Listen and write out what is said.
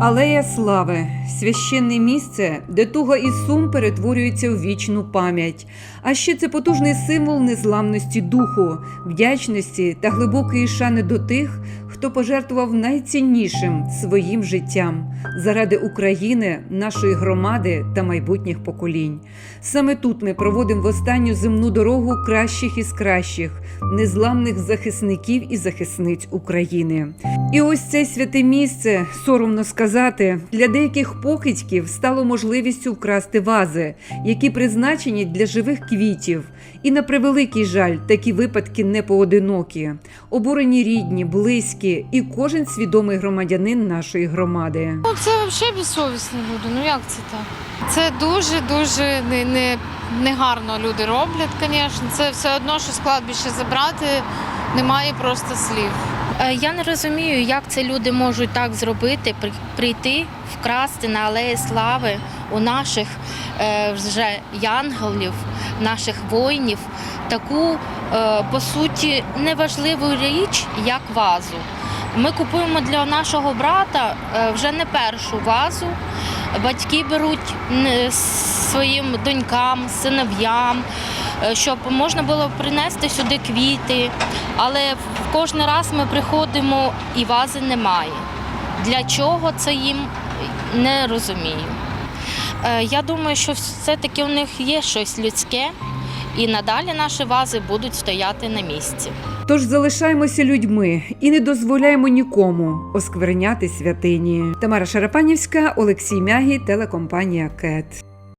Алея слави священне місце, де туга і сум перетворюються в вічну пам'ять. А ще це потужний символ незламності духу, вдячності та глибокої шани до тих, хто пожертвував найціннішим своїм життям заради України, нашої громади та майбутніх поколінь. Саме тут ми проводимо в останню земну дорогу кращих із кращих, незламних захисників і захисниць України. І ось це святе місце, соромно сказати, для деяких покидьків стало можливістю вкрасти вази, які призначені для живих квітів. І на превеликий жаль, такі випадки не поодинокі. Обурені рідні, близькі і кожен свідомий громадянин нашої громади. Ну, це взагалі безсовісні люди. Ну як це так? Це дуже дуже не, не, негарно люди роблять, звісно. Це все одно, що з кладбища забрати, немає просто слів. Е, Я не розумію, як це люди можуть так зробити, при- прийти, вкрасти на алеї слави у наших е, вже янголів, наших воїнів, таку е, по суті неважливу річ, як вазу. Ми купуємо для нашого брата е, вже не першу вазу. Батьки беруть своїм донькам, синов'ям, е, щоб можна було принести сюди квіти. Але кожен раз ми приходимо і вази немає. Для чого це їм не розумію. Е, Я думаю, що все-таки у них є щось людське, і надалі наші вази будуть стояти на місці. Тож залишаємося людьми і не дозволяємо нікому оскверняти святині. Тамара Шарапанівська, Олексій Мягі, телекомпанія КЕТ.